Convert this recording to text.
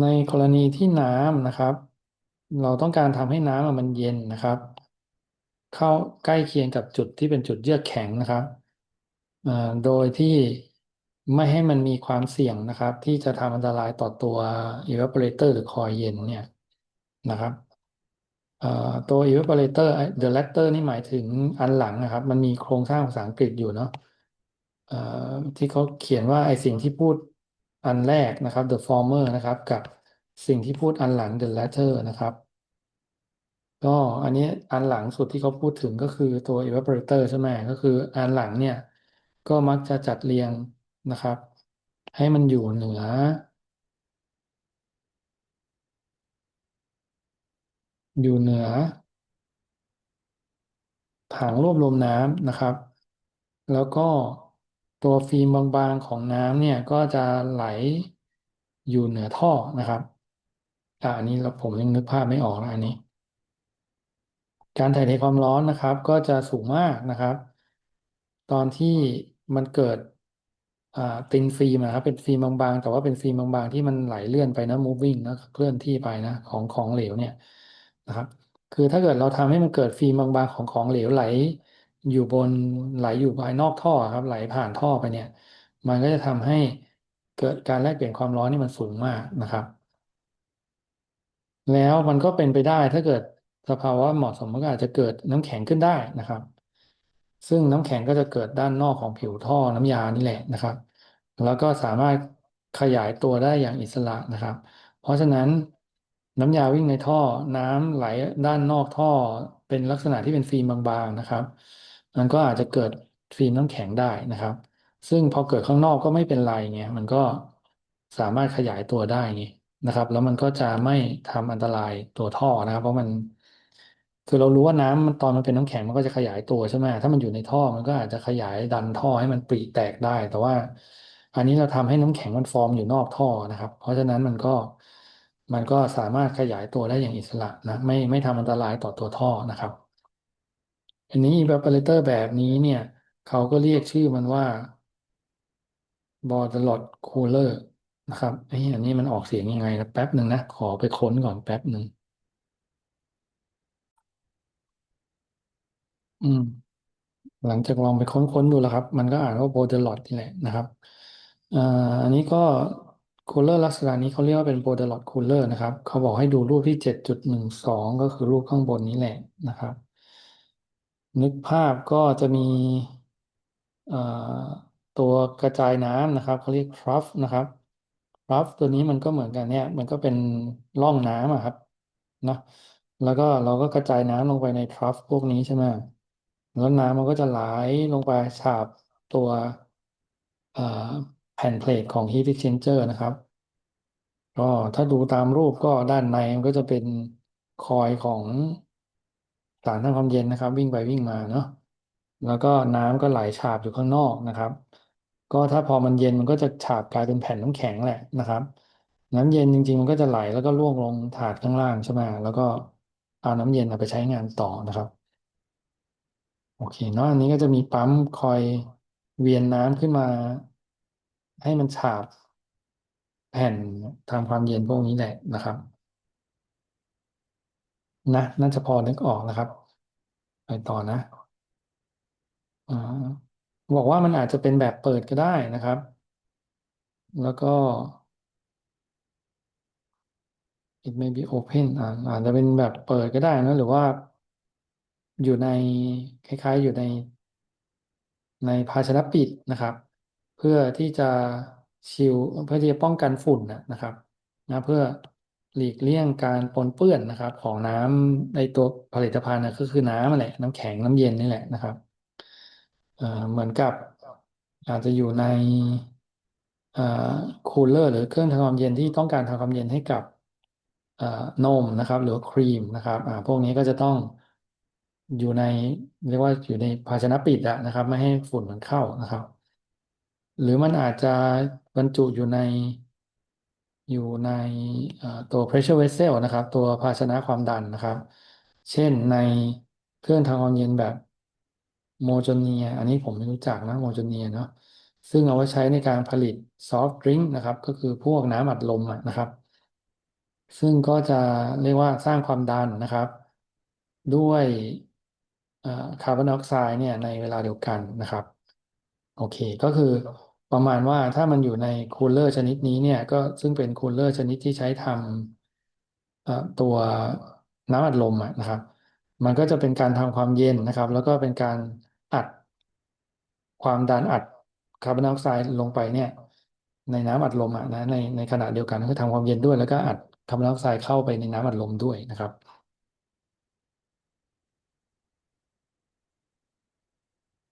ในกรณีที่น้ำนะครับ เราต้องการทำให้น้ำมันเย็นนะครับ เข้าใกล้เคียงกับจุดที่เป็นจุดเยือกแข็งนะครับอ่อโดยที่ไม่ให้มันมีความเสี่ยงนะครับ ที่จะทำอันตรายต่อตัว evaporator หรือคอยเย็นเนี่ยนะครับอ่อตัว evaporator ไอ้ the latter นี่หมายถึงอันหลังนะครับ มันมีโครงสร้างภาษาอังกฤษอยู่เนาะอ่อที่เขาเขียนว่าไอ้สิ่งที่พูด อันแรกนะครับ the former นะครับ กับสิ่งที่พูดอันหลัง the latter นะครับ ก็อันนี้อันหลังสุดที่เขาพูดถึงก็คือตัว evaporator ใช่ไหมก็คืออันหลังเนี่ย ก็มักจะจัดเรียงนะครับ ให้มันอยู่เหนือ อยู่เหนือถังรวบรวมน้ำนะครับ แล้วก็ ตัวฟิล์มบางๆของน้ำเนี่ยก็จะไหลอยู่เหนือท่อนะครับอ่าอันนี้เราผมยังนึกภาพไม่ออกนะอันนี้ การถ่ายเทความร้อนนะครับ ก็จะสูงมากนะครับ ตอนที่มันเกิดอ่าตินฟิล์มนะครับเป็นฟิล์มบางๆ แต่ว่าเป็นฟิล์มบางๆ ที่มันไหลเลื่อนไปนะ moving นะเคลื่อนที่ไปนะ ของของเหลวเนี่ยนะครับ คือถ้าเกิดเราทำให้มันเกิดฟิล์มบางๆของของเหลวไหล อยู่บนไหลอยู่ภายนอกท่อครับ ไหลผ่านท่อไปเนี่ย มันก็จะทำให้เกิดการแลกเปลี่ยนความร้อนนี่มันสูงมากนะครับ แล้วมันก็เป็นไปได้ถ้าเกิดสภาวะเหมาะสมมันก็อาจจะเกิดน้ำแข็งขึ้นได้นะครับ ซึ่งน้ำแข็งก็จะเกิดด้านนอกของผิวท่อน้ำยานี่แหละนะครับ แล้วก็สามารถขยายตัวได้อย่างอิสระนะครับ เพราะฉะนั้นน้ำยาวิ่งในท่อน้ำไหลด้านนอกท่อเป็นลักษณะที่เป็นฟิล์มบางๆนะครับ มันก็อาจจะเกิดฟิล์มน้ำแข็งได้นะครับ ซึ่งพอเกิดข้างนอกก็ไม่เป็นไรไงมันก็สามารถขยายตัวได้ไงนะครับ แล้วมันก็จะไม่ทำอันตรายตัวท่อนะครับ เพราะมันคือเรารู้ว่าน้ำมันตอนมันเป็นน้ำแข็งมันก็จะขยายตัวใช่ไหมถ้ามันอยู่ในท่อมันก็อาจจะขยายดันท่อให้มันปริแตกได้ แต่ว่า อันนี้เราทำให้น้ำแข็งมันฟอร์มอยู่นอกท่อนะครับ เพราะฉะนั้นมันก็มันก็สามารถขยายตัวได้อย่างอิสระนะไม่ไม่ทำอันตรายต่อตัวท่อนะครับ อันนี้ evaporator แบบนี้เนี่ย เขาก็เรียกชื่อมันว่า borderlot cooler นะครับไอ้อันนี้มันออกเสียงยังไงนะแป๊บหนึ่งนะ ขอไปค้นก่อนแป๊บหนึ่งอืม หลังจากลองไปค้นๆดูแล้วครับ มันก็อ่านว่า borderlot นี่แหละนะครับอ่าอันนี้ก็คูลเลอร์ลักษณะนี้เขาเรียกว่าเป็น borderlot cooler นะครับ เขาบอกให้ดูรูปที่เจ็ดจุดหนึ่งสองก็คือรูปข้างบนนี้แหละนะครับ นึกภาพก็จะมีเอ่อตัวกระจายน้ำนะครับเขาเรียก trough นะครับ trough ตัวนี้มันก็เหมือนกันเนี่ย มันก็เป็นร่องน้ำครับนะแล้วก็เราก็กระจายน้ำลงไปใน trough พวกนี้ใช่ไหมแล้วน้ำมันก็จะไหลลงไปฉาบตัวเอ่อแผ่นเพลทของ heat exchanger นะครับก็ถ้าดูตามรูปก็ด้านในมันก็จะเป็นคอยของ สารทำความเย็นนะครับ วิ่งไปวิ่งมาเนาะแล้วก็น้ำก็ไหลฉาบอยู่ข้างนอกนะครับ ก็ถ้าพอมันเย็นมันก็จะฉาบกลายเป็นแผ่นน้ำแข็งแหละนะครับ น้ำเย็นจริง ๆ มันก็จะไหลแล้วก็ร่วงลงถาดข้างล่างใช่ไหมแล้วก็เอาน้ำเย็นเอาไปใช้งานต่อนะครับโอเคเนาะอันนี้ก็จะมีปั๊มคอยเวียนน้ำขึ้นมา ให้มันฉาบแผ่นทำความเย็นพวกนี้แหละนะครับ นะน่าจะพอนึกออกนะครับ ไปต่อนะอ่าบอกว่ามันอาจจะเป็นแบบเปิดก็ได้นะครับ แล้วก็ it may be open อ่าอาจจะเป็นแบบเปิดก็ได้นะ หรือว่า อยู่ในคล้าย ๆ อยู่ใน ในภาชนะปิดนะครับ เพื่อที่จะชิลเพื่อที่จะป้องกันฝุ่นนะนะครับ นะเพื่อ หลีกเลี่ยงการปนเปื้อนนะครับ ของน้ำในตัวผลิตภัณฑ์นะก็คือน้ำนั่นแหละน้ำแข็งน้ำเย็นนี่แหละนะครับเเหมือนกับอาจจะอยู่ในคูลเลอร์หรือเครื่องทำความเย็นที่ต้องการทำความเย็นให้กับนมนะครับ หรือครีมนะครับพวกนี้ก็จะต้องอยู่ในเรียกว่าอยู่ในภาชนะปิดอะนะครับ ไม่ให้ฝุ่นมันเข้านะครับ หรือมันอาจจะบรรจุอยู่ใน อยู่ในตัว pressure vessel นะครับ ตัวภาชนะความดันนะครับ เช่นในเครื่องทำความเย็นแบบโมโจเนีย อันนี้ผมไม่รู้จักนะโมโจเนียเนาะซึ่งเอาไว้ใช้ในการผลิตซอฟต์ดริงก์นะครับ ก็คือพวกน้ำอัดลมอะนะครับ ซึ่งก็จะเรียกว่าสร้างความดันนะครับ ด้วยคาร์บอนไดออกไซด์เนี่ยในเวลาเดียวกันนะครับ โอเคก็คือ ประมาณว่าถ้ามันอยู่ในคูลเลอร์ชนิดนี้เนี่ย ก็ซึ่งเป็นคูลเลอร์ชนิดที่ใช้ทำเอ่อตัวน้ำอัดลมอะนะครับ มันก็จะเป็นการทำความเย็นนะครับ แล้วก็เป็นการอัดความดันอัดคาร์บอนไดออกไซด์ลงไปเนี่ย ในน้ำอัดลมอะนะในในขณะเดียวกันก็ทำความเย็นด้วย แล้วก็อัดคาร์บอนไดออกไซด์เข้าไปในน้ำอัดลมด้วยนะครับ